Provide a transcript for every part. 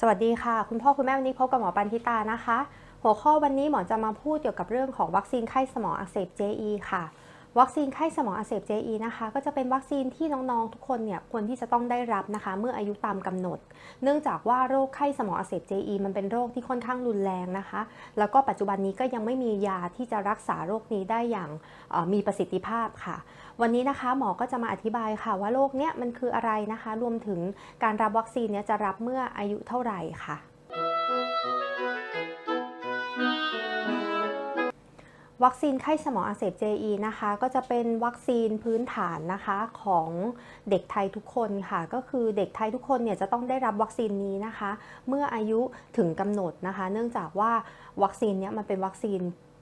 สวัสดีค่ะ คุณพ่อคุณแม่วันนี้พบกับหมอปันทิตานะคะ หัวข้อวันนี้หมอจะมาพูดเกี่ยวกับเรื่องของวัคซีนไข้สมองอักเสบ JE ค่ะ วัคซีนไข้สมองอักเสบ JE นะคะก็จะเป็นวัคซีนที่น้องๆทุกคนเนี่ยควรที่จะต้องได้รับนะคะ เมื่ออายุตามกำหนด เนื่องจากว่าโรคไข้สมองอักเสบ JE มันเป็นโรคที่ค่อนข้างรุนแรงนะคะ แล้วก็ปัจจุบันนี้ก็ยังไม่มียาที่จะรักษาโรคนี้ได้อย่างมีประสิทธิภาพค่ะ วันนี้นะคะหมอก็จะมาอธิบายค่ะว่าโรคเนี้ยมันคืออะไรนะคะ รวมถึงการรับวัคซีนเนี้ยจะรับเมื่ออายุเท่าไหร่ค่ะ วัคซีนไข้สมองอักเสบ JE นะคะ ก็จะเป็นวัคซีนพื้นฐานนะคะของเด็กไทยทุกคนค่ะ ก็คือเด็กไทยทุกคนเนี่ยจะต้องได้รับวัคซีนนี้นะคะ เมื่ออายุถึงกำหนดนะคะ เนื่องจากว่าวัคซีนเนี้ยมันเป็นวัคซีน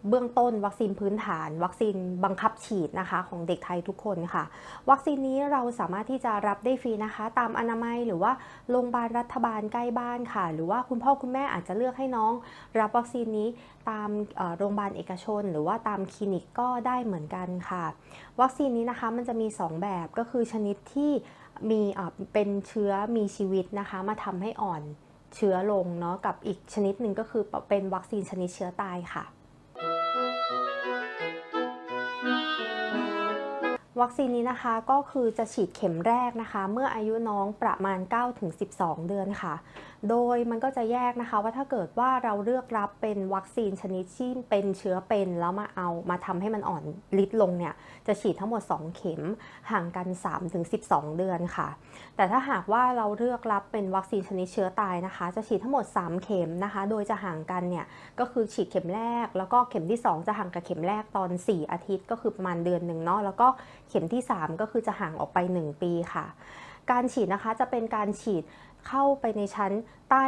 เบื้องต้นวัคซีนพื้นฐาน วัคซีนบังคับฉีดนะคะ ของเด็กไทยทุกคนค่ะ วัคซีนนี้เราสามารถที่จะรับได้ฟรีนะคะ ตามอนามัยหรือว่าโรงพยาบาลรัฐบาลใกล้บ้านค่ะ หรือว่าคุณพ่อคุณแม่อาจจะเลือกให้น้อง รับวัคซีนนี้ตามโรงพยาบาลเอกชน หรือว่าตามคลินิกก็ได้เหมือนกันค่ะ วัคซีนนี้นะคะมันจะมี 2 แบบก็คือชนิดที่มีเอ่อเป็นเชื้อมีชีวิตนะคะ มาทำให้อ่อนเชื้อลงเนาะกับอีกชนิดหนึ่งก็คือเป็นวัคซีนชนิดเชื้อตายค่ะ วัคซีนนี้นะคะก็คือจะฉีดเข็มแรกนะคะ เมื่ออายุน้องประมาณ 9-12 เดือนค่ะ โดยมันก็จะแยกนะคะว่าถ้าเกิดว่าเราเลือกรับเป็นวัคซีนชนิดที่เป็นเชื้อเป็นแล้วมาเอามาทำให้มันอ่อนฤทธิ์ลงเนี่ยจะฉีดทั้งหมด 2 เข็มห่างกัน 3-12 เดือนค่ะ แต่ถ้าหากว่าเราเลือกรับเป็นวัคซีนชนิดเชื้อตายนะคะ จะฉีดทั้งหมด 3 เข็มนะคะ โดยจะห่างกันเนี่ยก็คือฉีดเข็มแรก แล้วก็เข็มที่ 2 จะห่างกับเข็มแรกตอน 4 อาทิตย์ก็คือประมาณเดือนหนึ่งเนาะแล้วก็เข็มที่ 3 ก็คือจะห่างออกไป 1 ปีค่ะ การฉีดนะคะจะเป็นการฉีดเข้าไปในชั้นใต้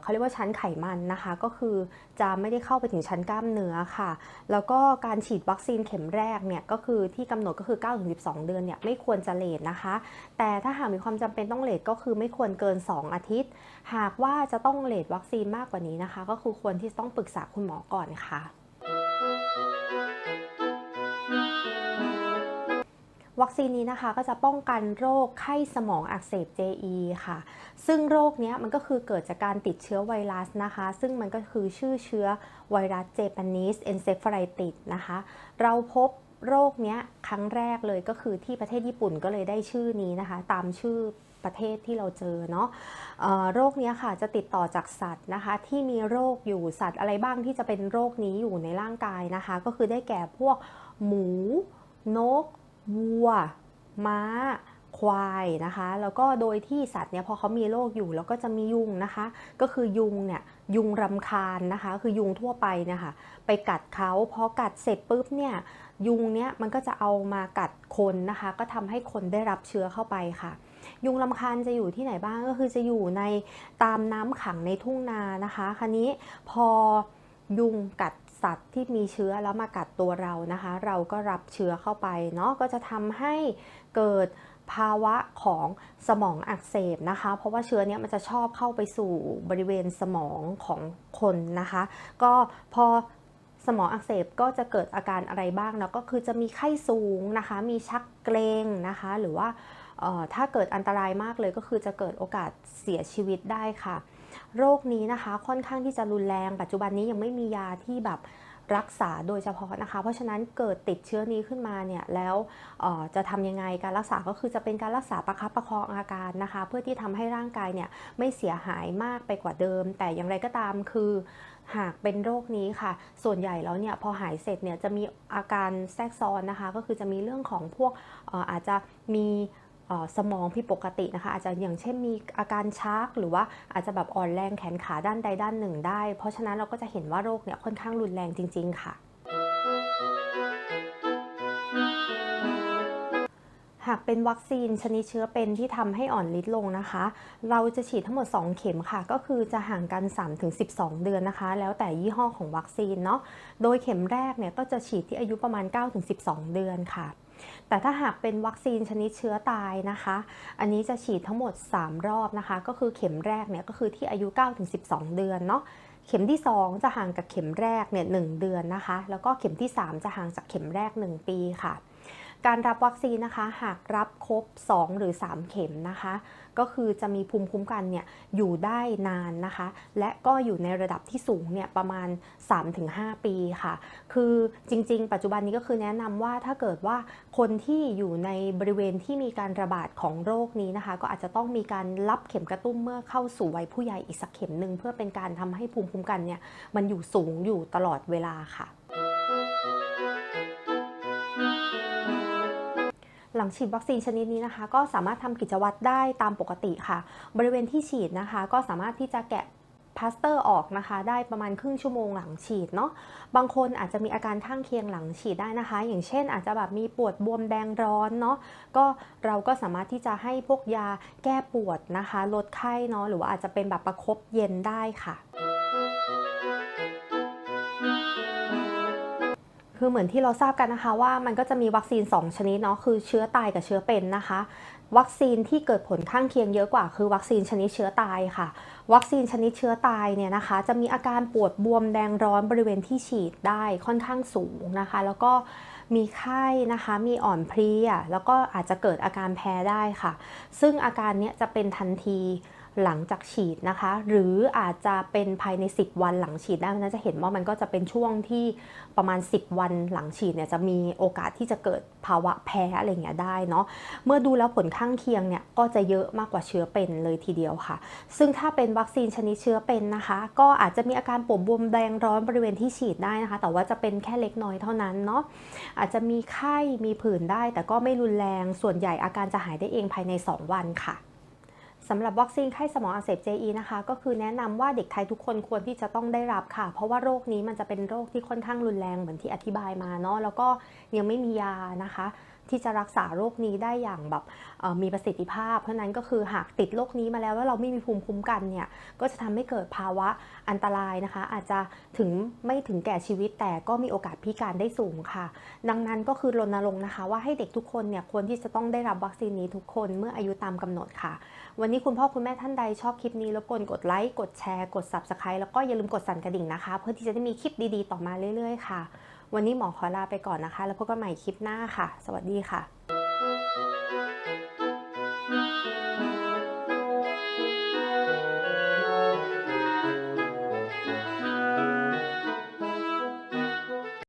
เขาเรียกว่าชั้นไขมันนะคะ ก็คือจะไม่ได้เข้าไปถึงชั้นกล้ามเนื้อค่ะ แล้วก็การฉีดวัคซีนเข็มแรกเนี่ยก็คือที่กำหนดก็คือ 9-12 เดือนเนี่ยไม่ควรจะเลทนะคะ แต่ถ้าหากมีความจำเป็นต้องเลทก็คือไม่ควรเกิน 2 อาทิตย์ หากว่าจะต้องเลทวัคซีนมากกว่านี้นะคะ ก็คือควรที่ต้องปรึกษาคุณหมอก่อนค่ะ วัคซีนนี้นะคะก็จะป้องกันโรคไข้สมองอักเสบ JE ค่ะ ซึ่งโรคเนี้ยมันก็คือเกิดจากการติดเชื้อไวรัสนะคะ ซึ่งมันก็คือชื่อเชื้อไวรัสเจแปนิสเอนเซฟาไรติสนะคะ เราพบโรคเนี้ยครั้งแรกเลยก็คือที่ประเทศญี่ปุ่นก็เลยได้ชื่อนี้นะคะ ตามชื่อประเทศที่เราเจอเนาะโรคเนี้ยค่ะจะติดต่อจากสัตว์นะคะ ที่มีโรคอยู่สัตว์อะไรบ้างที่จะเป็นโรคนี้อยู่ในร่างกายนะคะ ก็คือได้แก่พวกหมู นก วัว ม้า ควายนะคะ แล้วก็โดยที่สัตว์เนี่ยพอเขามีโรคอยู่แล้วก็จะมียุงนะคะ ก็คือยุงเนี่ยยุงรำคาญนะคะ คือยุงทั่วไปเนี่ยค่ะไปกัดเขาพอกัดเสร็จปุ๊บเนี่ยยุงเนี่ยมันก็จะเอามากัดคนนะคะ ก็ทำให้คนได้รับเชื้อเข้าไปค่ะ ยุงลำคาญจะอยู่ที่ไหนบ้างก็คือจะอยู่ในตามน้ำขังในทุ่งนานะคะคันนี้พอยุงกัด สัตว์ที่มีเชื้อแล้วมากัดตัวเรานะคะ เราก็รับเชื้อเข้าไปเนาะก็จะทำให้เกิดภาวะของสมองอักเสบนะคะ เพราะว่าเชื้อเนี้ยมันจะชอบเข้าไปสู่บริเวณสมองของคนนะคะ ก็พอสมองอักเสบก็จะเกิดอาการอะไรบ้างเนาะก็คือจะมีไข้สูงนะคะ มีชักเกรงนะคะ หรือว่าออถ้าเกิดอันตรายมากเลยก็คือจะเกิดโอกาสเสียชีวิตได้ค่ะ โรคนี้นะคะค่อนข้างที่จะรุนแรง ปัจจุบันนี้ยังไม่มียาที่แบบรักษาโดยเฉพาะนะคะ เพราะฉะนั้นเกิดติดเชื้อนี้ขึ้นมาเนี่ยแล้วจะทำยังไงการรักษาก็คือจะเป็นการรักษาประคับประคองอาการนะคะ เพื่อที่ทำให้ร่างกายเนี่ยไม่เสียหายมากไปกว่าเดิม แต่อย่างไรก็ตามคือหากเป็นโรคนี้ค่ะ ส่วนใหญ่แล้วเนี่ยพอหายเสร็จเนี่ยจะมีอาการแทรกซ้อนนะคะ ก็คือจะมีเรื่องของพวกอออาจจะมี สมองผิดปกตินะคะอาจจะอย่างเช่นมีอาการชัก หรือว่าอาจจะแบบอ่อนแรงแขนขาด้านใดด้านหนึ่งได้ เพราะฉะนั้นเราก็จะเห็นว่าโรคเนี่ยค่อนข้างรุนแรงจริง ๆ ค่ะหากเป็นวัคซีนชนิดเชื้อเป็นที่ทำให้อ่อนฤทธิ์ลงนะคะ เราจะฉีดทั้งหมด 2 เข็มค่ะ ก็คือจะห่างกัน 3-12 เดือนนะคะ แล้วแต่ยี่ห้อของวัคซีนเนาะ โดยเข็มแรกเนี่ยก็จะฉีดที่อายุประมาณ 9-12 เดือนค่ะ แต่ถ้าหากเป็นวัคซีนชนิดเชื้อตายนะคะ อันนี้จะฉีดทั้งหมด 3 รอบนะคะ ก็คือเข็มแรกเนี่ยก็คือที่อายุ 9-12 เดือนเนาะเข็มที่ 2 จะห่างกับเข็มแรกเนี่ยหเดือนนะคะ แล้วก็เข็มที่ 3 จะห่างจากเข็มแรก 1 ปีค่ะ การรับวัคซีนนะคะ หากรับครบ 2 หรือ 3 เข็มนะคะ ก็คือจะมีภูมิคุ้มกันเนี่ยอยู่ได้นานนะคะ และก็อยู่ในระดับที่สูงเนี่ยประมาณ 3-5 ปีค่ะ คือจริง ๆ ปัจจุบันนี้ก็คือแนะนำว่าถ้าเกิดว่าคนที่อยู่ในบริเวณที่มีการระบาดของโรคนี้นะคะ ก็อาจจะต้องมีการรับเข็มกระตุ้นเมื่อเข้าสู่วัยผู้ใหญ่อีกสักเข็มหนึ่งเพื่อเป็นการทำให้ภูมิคุ้มกันเนี่ยมันอยู่สูงอยู่ตลอดเวลาค่ะ หลังฉีดวัคซีนชนิดนี้นะคะ ก็สามารถทำกิจวัตรได้ตามปกติค่ะ บริเวณที่ฉีดนะคะ ก็สามารถที่จะแกะพลาสเตอร์ออกนะคะ ได้ประมาณครึ่งชั่วโมงหลังฉีดเนาะบางคนอาจจะมีอาการข้างเคียงหลังฉีดได้นะคะ อย่างเช่นอาจจะแบบมีปวดบวมแดงร้อนเนาะก็เราก็สามารถที่จะให้พวกยาแก้ปวดนะคะลดไข้เนาะหรือว่าอาจจะเป็นแบบประคบเย็นได้ค่ะ คือเหมือนที่เราทราบกันนะคะว่ามันก็จะมีวัคซีน 2 ชนิดเนาะคือเชื้อตายกับเชื้อเป็นนะคะ วัคซีนที่เกิดผลข้างเคียงเยอะกว่า คือวัคซีนชนิดเชื้อตายค่ะ วัคซีนชนิดเชื้อตายเนี่ยนะคะ จะมีอาการปวดบวมแดงร้อนบริเวณที่ฉีดได้ค่อนข้างสูงนะคะ แล้วก็มีไข้นะคะ มีอ่อนเพลียแล้วก็อาจจะเกิดอาการแพ้ได้ค่ะ ซึ่งอาการเนี้ยจะเป็นทันที หลังจากฉีดนะคะ หรืออาจจะเป็นภายใน 10 วันหลังฉีดได้เพราะฉะนั้นจะเห็นว่ามันก็จะเป็นช่วงที่ประมาณ 10 วันหลังฉีดเนี่ยจะมีโอกาสที่จะเกิดภาวะแพ้อะไรเงี้ยได้เนาะเมื่อดูแล้วผลข้างเคียงเนี่ยก็จะเยอะมากกว่าเชื้อเป็นเลยทีเดียวค่ะ ซึ่งถ้าเป็นวัคซีนชนิดเชื้อเป็นนะคะ ก็อาจจะมีอาการปวดบวมแดงร้อนบริเวณที่ฉีดได้นะคะ แต่ว่าจะเป็นแค่เล็กน้อยเท่านั้นเนาะอาจจะมีไข้มีผื่นได้ แต่ก็ไม่รุนแรงส่วนใหญ่อาการจะหายได้เองภายใน 2 วันค่ะ สำหรับวัคซีนไข้สมองอักเสบ JE นะคะ ก็คือแนะนำว่าเด็กไทยทุกคนควรที่จะต้องได้รับค่ะ เพราะว่าโรคนี้มันจะเป็นโรคที่ค่อนข้างรุนแรงเหมือนที่อธิบายมาเนาะแล้วก็ยังไม่มียานะคะ ที่จะรักษาโรคนี้ได้อย่างแบบมีประสิทธิภาพ เพราะนั้นก็คือหากติดโรคนี้มาแล้วแล้วเราไม่มีภูมิคุ้มกันเนี่ยก็จะทำให้เกิดภาวะอันตรายนะคะ อาจจะถึงไม่ถึงแก่ชีวิตแต่ก็มีโอกาสพิการได้สูงค่ะ ดังนั้นก็คือรณรงค์นะคะ ว่าให้เด็กทุกคนเนี่ยควรที่จะต้องได้รับวัคซีนนี้ทุกคนเมื่ออายุตามกำหนดค่ะ วันนี้คุณพ่อคุณแม่ท่านใดชอบคลิปนี้รบกวนกดไลค์กดแชร์กด Subscribe แล้วก็อย่าลืมกดสั่นกระดิ่งนะคะ เพื่อที่จะได้มีคลิปดีๆ ต่อมาเรื่อยๆค่ะ วันนี้หมอขอลาไปก่อนนะคะ แล้วพบกันใหม่คลิปหน้าค่ะ สวัสดีค่ะ